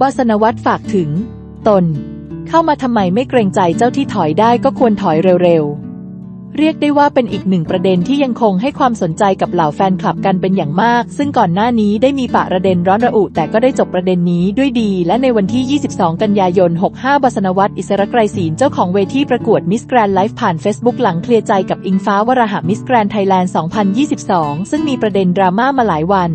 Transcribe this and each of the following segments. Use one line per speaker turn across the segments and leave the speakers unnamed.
วาสนวัตรฝากถึง ตน เข้ามาทำไมไม่เกรงใจเจ้าที่ถอยได้ก็ควรถอยเร็วๆ เรียกได้ว่าเป็นอีกหนึ่งประเด็นที่ยังคงให้ความสนใจกับเหล่าแฟนคลับกันเป็นอย่างมาก ซึ่งก่อนหน้านี้ได้มีปะระเด็นร้อนระอุ แต่ก็ได้จบประเด็นนี้ด้วยดี และในวันที่ 22 กันยายน 65บสนวัตรอิสระไกรศีลเจ้าของเวทีประกวดมิสแกรนไลฟ์ผ่าน Facebook หลังเคลียร์ใจกับอิงฟ้าวราหะมิสแกรนไทยแลนด์ 2022 ซึ่งมีประเด็นดราม่ามาหลายวัน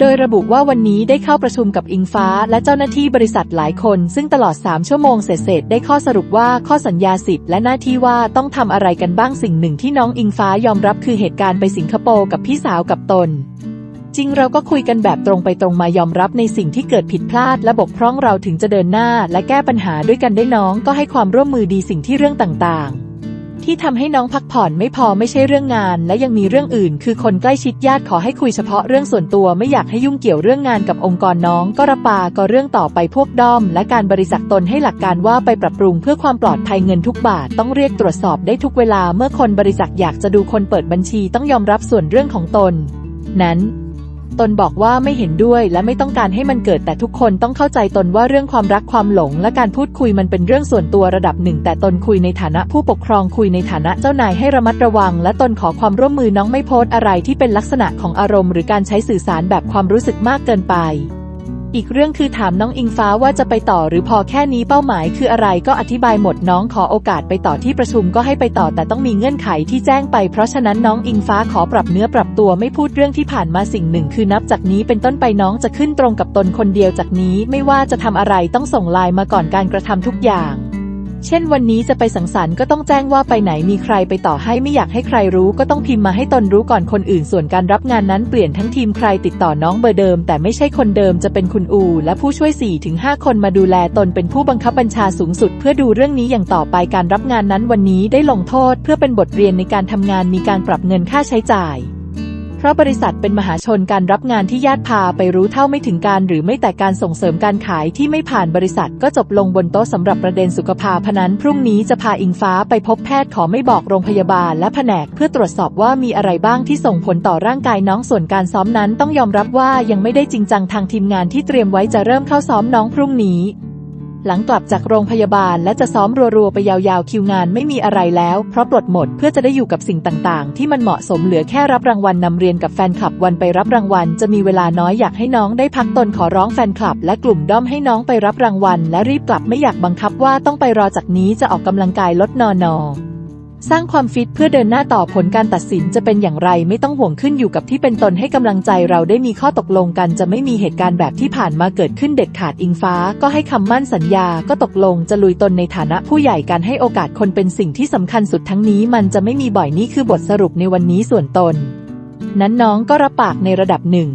โดยระบุว่าวันนี้ได้เข้าประชุมกับอิงฟ้า และเจ้าหน้าที่บริษัทหลายคน ซึ่งตลอด 3 ชั่วโมงเสร็จๆได้ข้อสรุปว่าข้อสัญญาสิทธิ์และหน้าที่ว่าต้องทำอะไรกันบ้างสิ่งหนึ่งที่น้องอิงฟ้ายอมรับคือเหตุการณ์ไปสิงคโปร์กับพี่สาวกับตน จริงเราก็คุยกันแบบตรงไปตรงมายอมรับในสิ่งที่เกิดผิดพลาด และบกพร่องเราถึงจะเดินหน้า และแก้ปัญหาด้วยกันได้น้องก็ให้ความร่วมมือดีสิ่งที่เรื่องต่างๆ ที่ทำให้น้องพักผ่อนไม่พอไม่ใช่เรื่องงาน และยังมีเรื่องอื่น คือคนใกล้ชิดญาติขอให้คุยเฉพาะเรื่องส่วนตัวไม่อยากให้ยุ่งเกี่ยวเรื่องงานกับองค์กรน้องก็ระปาก็เรื่องต่อไปพวกด้อม และการบริษัทตนให้หลักการว่าไปปรับปรุงเพื่อความปลอดภัยเงินทุกบาทต้องเรียกตรวจสอบได้ทุกเวลาเมื่อคนบริษัทอยากจะดูคนเปิดบัญชีต้องยอมรับส่วนเรื่องของตน นั้น ตนบอกว่าไม่เห็นด้วยและไม่ต้องการให้มันเกิดแต่ทุกคนต้องเข้าใจตนว่าเรื่องความรักความหลง และการพูดคุยมันเป็นเรื่องส่วนตัวระดับหนึ่ง แต่ตนคุยในฐานะผู้ปกครองคุยในฐานะเจ้านายให้ระมัดระวัง และตนขอความร่วมมือน้องไม่โพสต์อะไรที่เป็นลักษณะของอารมณ์ หรือการใช้สื่อสารแบบความรู้สึกมากเกินไป อีกเรื่องคือถามน้องอิงฟ้าว่าจะไปต่อหรือพอแค่นี้เป้าหมายคืออะไรก็อธิบายหมดน้องขอโอกาสไปต่อที่ประชุมก็ให้ไปต่อแต่ต้องมีเงื่อนไขที่แจ้งไปเพราะฉะนั้นน้องอิงฟ้าขอปรับเนื้อปรับตัวไม่พูดเรื่องที่ผ่านมาสิ่งหนึ่ง คือนับจากนี้เป็นต้นไปน้องจะขึ้นตรงกับตนคนเดียวจากนี้ ไม่ว่าจะทำอะไรต้องส่งไลน์มาก่อนการกระทำทุกอย่าง เช่นวันนี้จะไปสังสรรค์ก็ต้องแจ้งว่าไปไหนมีใครไปต่อให้ไม่อยากให้ใครรู้ก็ต้องพิมพ์มาให้ตนรู้ก่อนคนอื่นส่วนการรับงานนั้นเปลี่ยนทั้งทีมใครติดต่อน้องเบอร์เดิม แต่ไม่ใช่คนเดิมจะเป็นคุณอู และผู้ช่วย 4-5 คนมาดูแลตนเป็นผู้บังคับบัญชาสูงสุด เพื่อดูเรื่องนี้อย่างต่อไปการรับงานนั้นวันนี้ได้ลงโทษ เพื่อเป็นบทเรียนในการทำงานมีการปรับเงินค่าใช้จ่าย ราะบริษัทเป็นมหาชนการรับงานที่ญาติพาไปรู้เท่าไม่ถึงการหรือไม่แต่การส่งเสริมการขายที่ไม่ผ่านบริษัทก็จบลงบนโต๊ะสำหรับประเด็นสุขภาพนั้นพรุ่งนี้จะพาอิงฟ้าไปพบแพทย์ขอไม่บอกโรงพยาบาลและแผนกเพื่อตรวจสอบว่ามีอะไรบ้างที่ส่งผลต่อร่างกายน้องส่วนการซ้อมนั้นต้องยอมรับว่ายังไม่ได้จริงจังทางทีมงานที่เตรียมไว้จะเริ่มเข้าซ้อมน้องพรุ่งนี้ หลังกลับจากโรงพยาบาลและจะซ้อมรัวๆไปยาวๆคิวงานไม่มีอะไรแล้ว เพราะปลดหมดเพื่อจะได้อยู่กับสิ่งต่างๆ ที่มันเหมาะสมเหลือแค่รับรางวัลนำเรียนกับแฟนคลับวันไปรับรางวัล จะมีเวลาน้อยอยากให้น้องได้พักตนขอร้องแฟนคลับ และกลุ่มด้อมให้น้องไปรับรางวัล และรีบกลับไม่อยากบังคับว่าต้องไปรอจากนี้จะออกกำลังกายลดนอนอ สร้างความฟิตเพื่อเดินหน้าต่อผลการตัดสินจะเป็นอย่างไรไม่ต้องห่วงขึ้นอยู่กับที่เป็นตนให้กำลังใจเราได้มีข้อตกลงกัน จะไม่มีเหตุการณ์แบบที่ผ่านมาเกิดขึ้นเด็ดขาดอิงฟ้า ก็ให้คำมั่นสัญญาก็ตกลงจะลุยตนในฐานะผู้ใหญ่การให้โอกาสคนเป็นสิ่งที่สำคัญสุดทั้งนี้ มันจะไม่มีบ่อยนี่คือบทสรุปในวันนี้ส่วนตน นั้นน้องก็รับปากในระดับหนึ่ง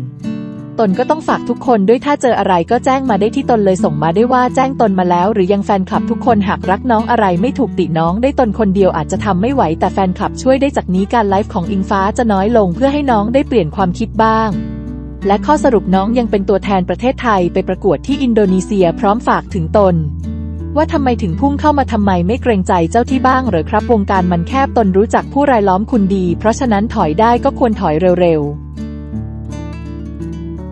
ตนก็ต้องฝากทุกคนด้วยถ้าเจออะไรก็แจ้งมาได้ที่ตนเลยส่งมาได้ว่าแจ้งตนมาแล้ว หรือยังแฟนคลับทุกคนหากรักน้องอะไรไม่ถูกติน้องได้ตนคนเดียวอาจจะทำไม่ไหว แต่แฟนคลับช่วยได้จากนี้การไลฟ์ของอิงฟ้าจะน้อยลงเพื่อให้น้องได้เปลี่ยนความคิดบ้างและข้อสรุปน้องยังเป็นตัวแทนประเทศไทยไปประกวดที่อินโดนีเซียพร้อมฝากถึงตน ว่าทำไมถึงพุ่งเข้ามาทำไมไม่เกรงใจเจ้าที่บ้างหรือครับวงการมันแคบตนรู้จักผู้รายล้อมคุณดี เพราะฉะนั้นถอยได้ก็ควรถอยเร็วๆ